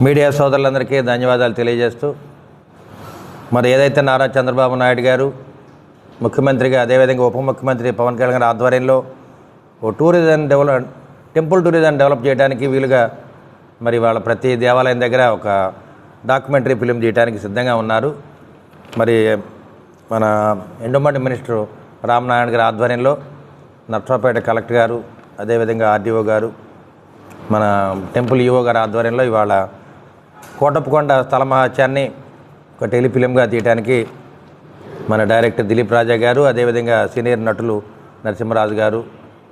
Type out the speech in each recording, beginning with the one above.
Media సోదరులందరికీ ధన్యవాదాలు తెలియజేస్తూ మరి ఏదైతే నారా చంద్రబాబు నాయుడు గారు ముఖ్యమంత్రిగా అదేవిధంగా ఉప ముఖ్యమంత్రి పవన్ కళ్యాణ్ గారి ఆధ్వర్యంలో ఓ tourism develop temple tourism develop చేయడానికి వీలుగా మరి వాళ్ళ ప్రతి దేవాలయం దగ్గర ఒక డాక్యుమెంటరీ ఫిలిం తీయడానికి సిద్ధంగా ఉన్నారు. మరి మన ఎండోమెంట్ మినిస్టర్ రామనారాయణ గారి ఆధ్వర్యంలో నర్సరావుపేట కలెక్టర్ గారు అదేవిధంగా ఆర్డీఓ గారు మన టెంపుల్ ఈఓ గారి ఆధ్వర్యంలో ఇవాళ కోటప్పకొండ స్థల ఒక టెలిఫిలింగా తీయడానికి మన డైరెక్టర్ దిలీప్ రాజా గారు అదేవిధంగా సీనియర్ నటులు నరసింహరాజు గారు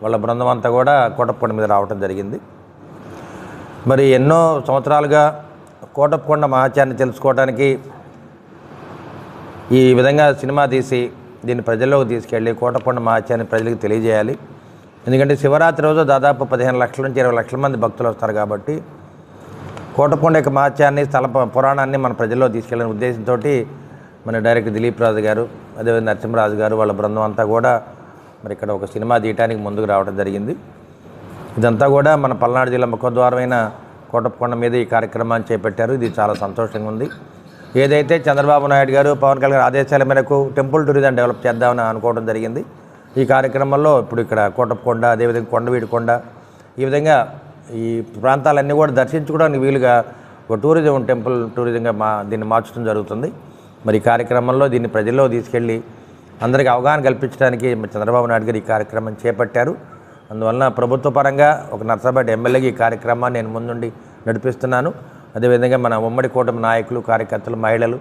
వాళ్ళ బృందం అంతా కూడా కోటప్పకొండ మీద రావటం జరిగింది. మరి ఎన్నో సంవత్సరాలుగా కోటప్పకొండ మహాత్యాన్ని తెలుసుకోవడానికి ఈ విధంగా సినిమా తీసి దీన్ని ప్రజల్లోకి తీసుకెళ్ళి కోటకొండ మహాత్యాన్ని ప్రజలకు తెలియజేయాలి. ఎందుకంటే శివరాత్రి రోజు దాదాపు పదిహేను లక్షల నుంచి ఇరవై లక్షల మంది భక్తులు వస్తారు కాబట్టి కోటకొండ యొక్క మహత్యాన్ని స్థల పురాణాన్ని మన ప్రజల్లో తీసుకెళ్ళిన ఉద్దేశంతో మన డైరెక్టర్ దిలీప్ రాజు గారు అదేవిధంగా నరసింహరాజు గారు వాళ్ళ బృందం అంతా కూడా మరి ఇక్కడ ఒక సినిమా తీయటానికి ముందుకు రావడం జరిగింది. ఇదంతా కూడా మన పల్నాడు జిల్లా ముఖద్వారమైన కోటప్పకొండ మీద ఈ కార్యక్రమాన్ని చేపట్టారు. ఇది చాలా సంతోషంగా ఉంది. ఏదైతే చంద్రబాబు నాయుడు గారు పవన్ కళ్యాణ్ ఆదేశాల మేరకు టెంపుల్ టూరిజం డెవలప్ చేద్దామని అనుకోవడం జరిగింది. ఈ కార్యక్రమంలో ఇప్పుడు ఇక్కడ కోటప్పకొండ అదేవిధంగా కొండవీడి కొండ ఈ విధంగా ఈ ప్రాంతాలన్నీ కూడా దర్శించుకోవడానికి వీలుగా ఒక టూరిజం టెంపుల్ టూరిజంగా మా దీన్ని మార్చడం జరుగుతుంది. మరి ఈ కార్యక్రమంలో దీన్ని ప్రజల్లో తీసుకెళ్ళి అందరికీ అవగాహన కల్పించడానికి చంద్రబాబు నాయుడు గారు ఈ కార్యక్రమం చేపట్టారు. అందువలన ప్రభుత్వ పరంగా ఒక నర్సాపేట ఎమ్మెల్యేకి ఈ కార్యక్రమాన్ని నేను ముందుండి నడిపిస్తున్నాను. అదేవిధంగా మన ఉమ్మడి కూటమి నాయకులు కార్యకర్తలు మహిళలు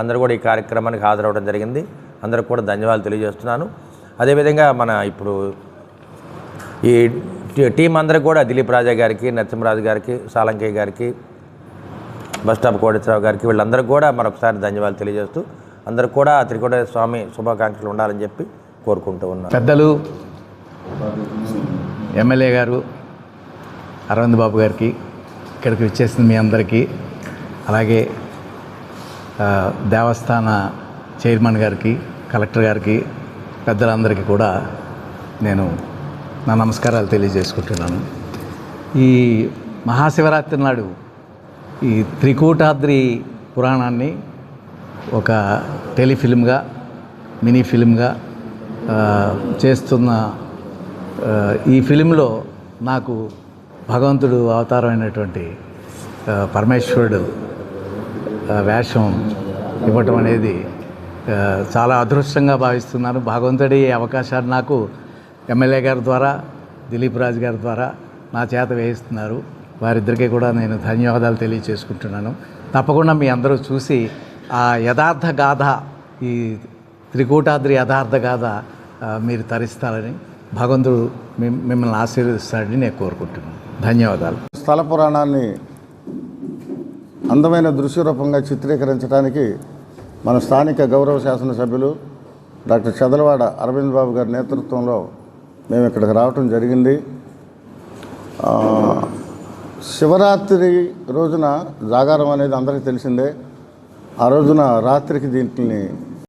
అందరూ కూడా ఈ కార్యక్రమానికి హాజరవడం జరిగింది. అందరికి కూడా ధన్యవాదాలు తెలియజేస్తున్నాను. అదేవిధంగా మన ఇప్పుడు ఈ టీం అందరికి కూడా దిలీప్ రాజా గారికి నరసింహరాజు గారికి సాలంకయ్య గారికి బస్ స్టాప్ కోటేశ్వరరావు గారికి వీళ్ళందరికీ కూడా మరొకసారి ధన్యవాదాలు తెలియజేస్తూ అందరూ కూడా త్రికోట స్వామి శుభాకాంక్షలు ఉండాలని చెప్పి కోరుకుంటూ ఉన్నాను. పెద్దలు ఎమ్మెల్యే గారు అరవింద్ బాబు గారికి ఇక్కడికి వచ్చేసింది మీ అందరికీ అలాగే దేవస్థాన చైర్మన్ గారికి కలెక్టర్ గారికి పెద్దలందరికీ కూడా నేను నా నమస్కారాలు తెలియజేసుకుంటున్నాను. ఈ మహాశివరాత్రి నాడు ఈ త్రికూటాద్రి పురాణాన్ని ఒక టెలిఫిల్మ్గా మినీ ఫిల్మ్గా చేస్తున్న ఈ ఫిలింలో నాకు భగవంతుడు అవతారమైనటువంటి పరమేశ్వరుడు వేషం ఇవ్వటం అనేది చాలా అదృష్టంగా భావిస్తున్నాను. భగవంతుడి అవకాశాన్ని నాకు ఎమ్మెల్యే గారి ద్వారా దిలీప్ రాజు గారి ద్వారా నా చేత వేయిస్తున్నారు. వారిద్దరికీ కూడా నేను ధన్యవాదాలు తెలియచేసుకుంటున్నాను. తప్పకుండా మీ అందరూ చూసి ఆ యథార్థ గాథ ఈ త్రికూటాద్రి యథార్థ గాథ మీరు తరిస్తారని భగవంతుడు మిమ్- మిమ్మల్ని ఆశీర్వదిస్తాడని నేను కోరుకుంటున్నాను. ధన్యవాదాలు. స్థల పురాణాన్ని అందమైన దృశ్య రూపంగా చిత్రీకరించడానికి మన స్థానిక గౌరవ శాసనసభ్యులు డాక్టర్ చదలవాడ అరవింద్ బాబు గారి నేతృత్వంలో మేము ఇక్కడికి రావటం జరిగింది. శివరాత్రి రోజున జాగారం అనేది అందరికీ తెలిసిందే. ఆ రోజున రాత్రికి దీంట్ని